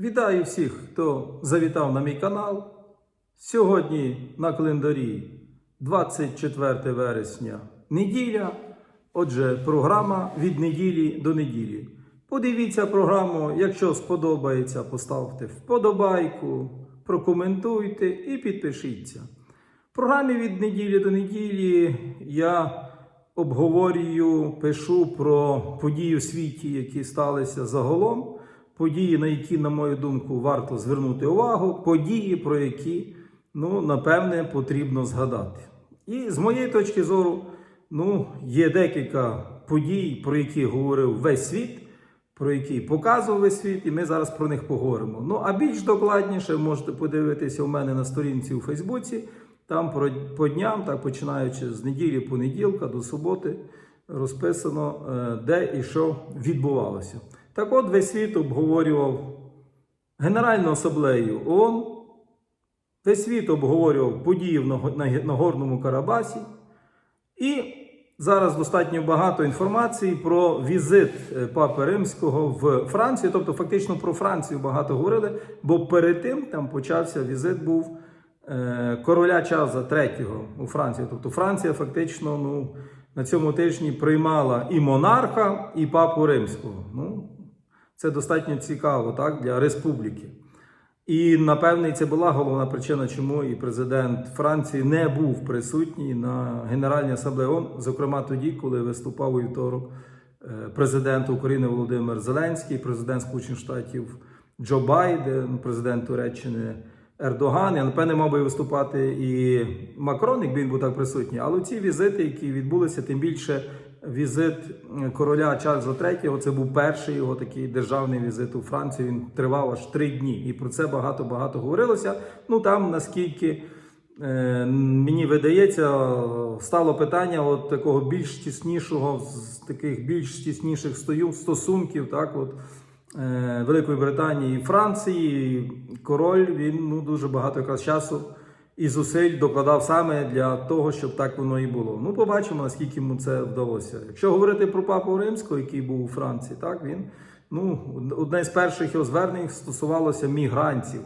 Вітаю всіх, хто завітав на мій канал. Сьогодні на календарі 24 вересня неділя. Отже, програма від неділі до неділі. Подивіться програму, якщо сподобається, поставте вподобайку, прокоментуйте і підпишіться. В програмі від неділі до неділі я обговорюю, пишу про події у світі, які сталися загалом, події, на які, на мою думку, варто звернути увагу, події, про які, ну, напевне, потрібно згадати. І з моєї точки зору, ну, є декілька подій, про які говорив весь світ, про які показував весь світ, і ми зараз про них поговоримо. Ну, а більш докладніше можете подивитися у мене на сторінці у Фейсбуці. Там по дням, так починаючи з неділі понеділка до суботи, розписано, е, де і що відбувалося. Так от весь світ обговорював Генеральну асамблею ООН, весь світ обговорював події в на Нагорному Карабасі. І зараз достатньо багато інформації про візит е, Папи Римського в Францію. Тобто, фактично про Францію багато говорили, бо перед тим там почався візит був е, короля Чарльза III у Франції. Тобто Франція фактично ну, на цьому тижні приймала і монарха, і папу римського. Ну, це достатньо цікаво так, для республіки. І напевне це була головна причина, чому і президент Франції не був присутній на Генеральній асамблеї ООН, зокрема тоді, коли виступав у вівторок е, президент України Володимир Зеленський, президент Сполучених Штатів Джо Байден, президент Туреччини Ердоган. Я напевне мав би виступати і Макрон, якби він був так присутній. Але ці візити, які відбулися, тим більше візит е, короля Чарльза III, це був перший його такий державний візит у Францію. Він тривав аж три дні. І про це багато-багато говорилося. Ну там наскільки е, мені видається, стало питання от такого більш тіснішого, з таких більш тісніших стосунків, так от. е, Великої Британії і Франції, король він ну дуже багато якраз часу і зусиль докладав саме для того, щоб так воно і було. Ну, побачимо, наскільки йому це вдалося. Якщо говорити про папу римського, який був у Франції, так він ну одне з перших його звернень стосувалося мігрантів,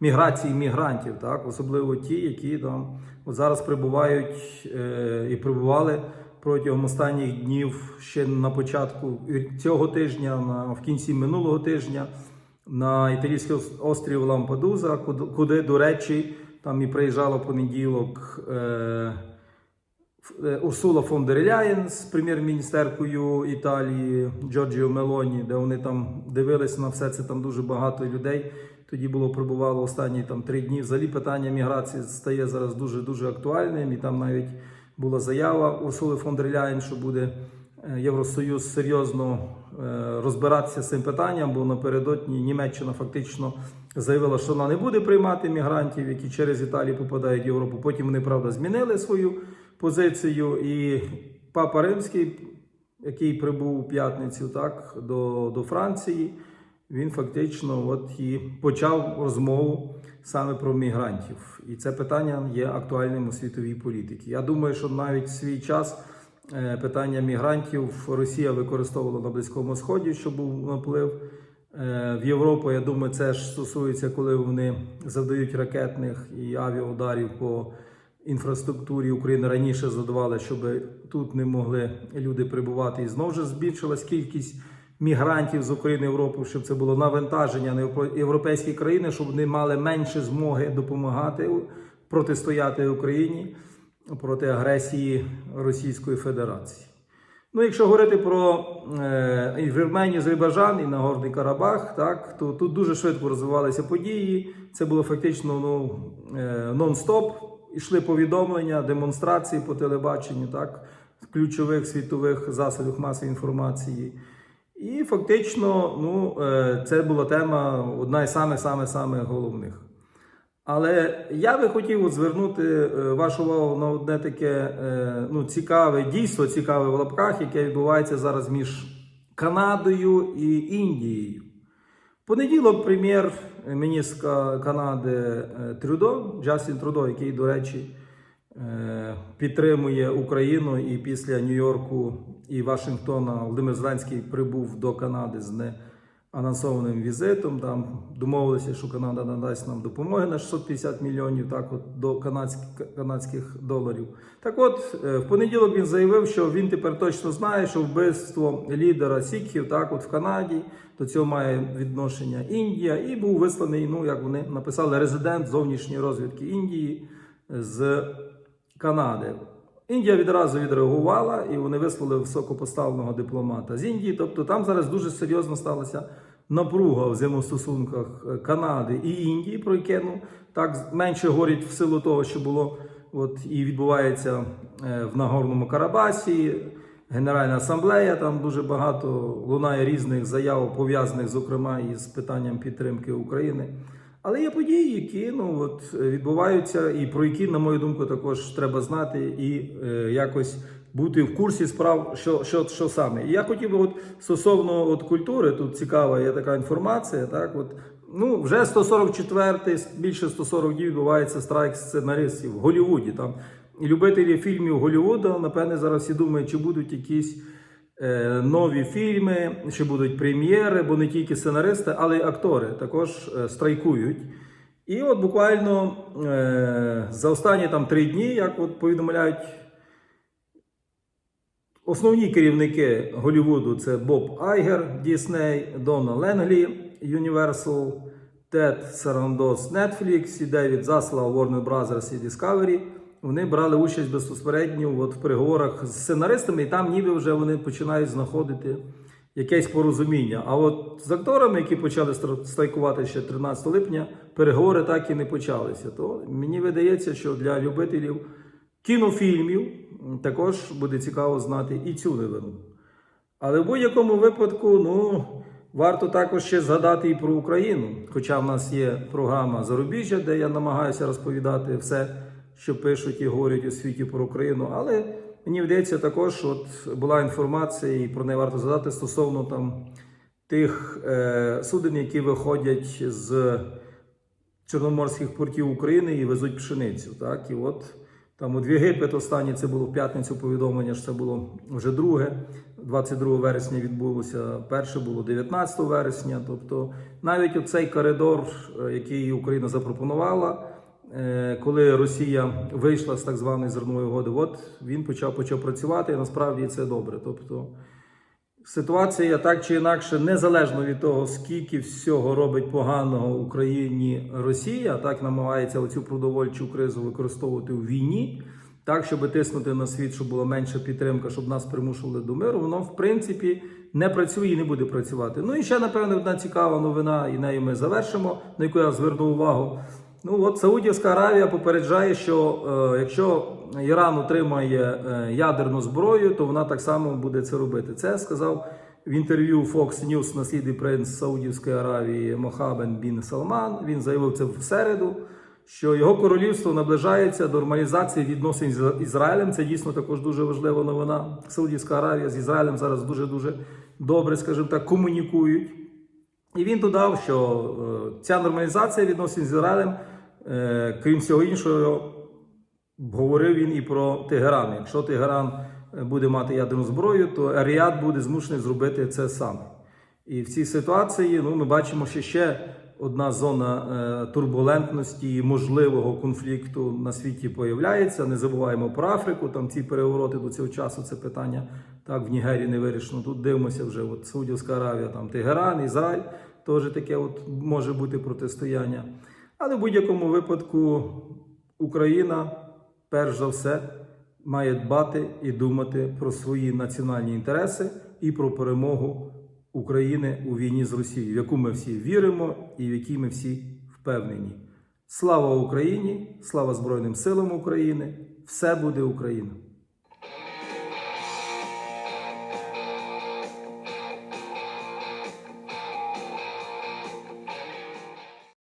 міграції мігрантів, так особливо ті, які там от зараз прибувають е, і прибували. Протягом останніх днів ще на початку цього тижня, на в кінці минулого тижня, на італійський острів Лампадуза, куди, куди, до речі, там і приїжджала понеділок е, е, Урсула фон дер Ляєн з прем'єр-міністеркою Італії Джорджіо Мелоні, де вони там дивились на все це. Там дуже багато людей. Тоді було прибувало останні там три дні. Взагалі питання міграції стає зараз дуже дуже актуальним. І там навіть була заява Урсули фон дер Ляєн, що буде е, Євросоюз серйозно е, розбиратися з цим питанням, бо напередодні Німеччина фактично заявила, що вона не буде приймати мігрантів, які через Італію попадають в Європу. Потім вони правда змінили свою позицію. І Папа Римський, який прибув у п'ятницю, так до, до Франції, він фактично от і почав розмову саме про мігрантів. І це питання є актуальним у світовій політиці. Я думаю, що навіть в свій час е, питання мігрантів Росія використовувала на Близькому Сході, щоб був наплив. Е, В Європу, я думаю, це ж стосується, коли вони завдають ракетних і авіаударів по інфраструктурі України раніше задавали, щоб тут не могли люди прибувати. І знову ж збільшилась кількість мігрантів з України в Європу, щоб це було навантаження на європе- європейські країни, щоб вони мали менше змоги допомагати протистояти Україні проти агресії Російської Федерації. Ну, якщо говорити про е, і Вірменію, Азербайджан і Нагорний Карабах, так, то тут дуже швидко розвивалися події. Це було фактично ну, е, нон-стоп. Ішли повідомлення, демонстрації по телебаченню, так, ключових світових засобів масової інформації. І фактично, ну, е, це була тема одна із самих самих самих головних. Але я би хотів звернути е, вашу увагу на одне таке е, ну, цікаве, дійство цікаве в лапках, яке відбувається зараз між Канадою і Індією. Понеділок прем'єр-міністр Канади е, Трюдо, Джастін Трюдо, який, до речі, підтримує Україну і після Нью-Йорку і Вашингтона Володимир Зеленський прибув до Канади з не анонсованим візитом. Там домовилися, що Канада надасть нам допомоги на 650 мільйонів так от, до канадських, канадських доларів. Так от, е, в понеділок він заявив, що він тепер точно знає, що вбивство лідера Сікхів так от в Канаді до цього має відношення Індія, і був висланий, ну як вони написали, резидент зовнішньої розвідки Індії з Канади. Індія відразу відреагувала і вони вислали високопоставленого дипломата з Індії. Тобто там зараз дуже серйозно сталася напруга в взаємостосунках е, Канади і Індії, про яке ну так менше говорять в силу того, що було от і відбувається е, в Нагорному Карабасі. Генеральна асамблея там дуже багато лунає різних заяв, пов'язаних зокрема із питанням підтримки України. Але є події, які ну от відбуваються, і про які, на мою думку, також треба знати і е, якось бути в курсі справ, що, що, що саме. І я хотів би, от стосовно от культури, тут цікава є така інформація. Так, от ну вже 144-й, більше 140 днів відбувається страйк сценаристів в Голлівуді. Там і любителі фільмів Голлівуду, напевне, зараз всі думають, чи будуть якісь. Е, Нові фільми, чи будуть прем'єри, бо не тільки сценаристи, але й актори також е, страйкують. І от буквально е, за останні там три дні, як от повідомляють основні керівники Голлівуду це Боб Айгер, Дісней, Дона Ленглі, Universal, Тед Сарандос, Netflix і Девід Заслав, Warner Brothers і Discovery. Вони брали участь безпосередньо от в переговорах з сценаристами, і там ніби вже вони починають знаходити якесь порозуміння. А от з акторами, які почали страйкувати ще 13 липня, переговори так і не почалися. То мені видається, що для любителів кінофільмів також буде цікаво знати і цю новину. Але в будь-якому випадку, ну, варто також ще згадати і про Україну. Хоча в нас є програма Зарубіжжя, де я намагаюся розповідати все, що пишуть і говорять у світі про Україну. Але мені вдається також, от була інформація, і про неї варто згадати стосовно там тих е, суден, які виходять з чорноморських портів України і везуть пшеницю. Так? І от там от в Єгипет останнє це було в п'ятницю повідомлення, що це було вже друге. 22 вересня відбулося, перше було 19 вересня. Тобто навіть оцей коридор, е, який Україна запропонувала, е, коли Росія вийшла з так званої зернової угоди, от він почав почав працювати, і насправді це добре. Тобто Ситуація так чи інакше, незалежно від того, скільки всього робить поганого Україні Росія, так намагається оцю продовольчу кризу використовувати у війні, так щоб тиснути на світ, щоб була менша підтримка, щоб нас примушували до миру. Воно в принципі не працює і не буде працювати. Ну і ще напевне одна цікава новина, і нею ми завершимо, на яку я звернув увагу. Ну от Саудівська Аравія попереджає, що е, якщо Іран отримає е, ядерну зброю, то вона так само буде це робити. Це сказав в інтерв'ю Fox News наслідний принц Саудівської Аравії Мохабен Бін Салман. Він заявив це в середу, що його королівство наближається до нормалізації відносин з Ізраїлем. Це дійсно також дуже важлива новина. Саудівська Аравія з Ізраїлем зараз дуже дуже добре, скажімо так, комунікують. І він додав, що е, ця нормалізація відносин з Ізраїлем, е, крім всього іншого, говорив він і про Тегеран. Якщо Тегеран е, буде мати ядерну зброю, то Ріад буде змушений зробити це сам. І в цій ситуації ну, ми бачимо, що ще одна зона турбулентності і можливого конфлікту на світі появляється. Не забуваємо про Африку. Там ці перевороти до цього часу це питання так в Нігерії не вирішено. Тут дивимося вже. От Саудівська Аравія, там Тегеран, Ізраїль теж таке от може бути протистояння. Але в будь-якому випадку Україна, перш за все, має дбати і думати про свої національні інтереси і про перемогу України у війні з Росією, в яку ми всі віримо і в якій ми всі впевнені. Слава Україні! Слава Збройним силам України! Все буде Україна!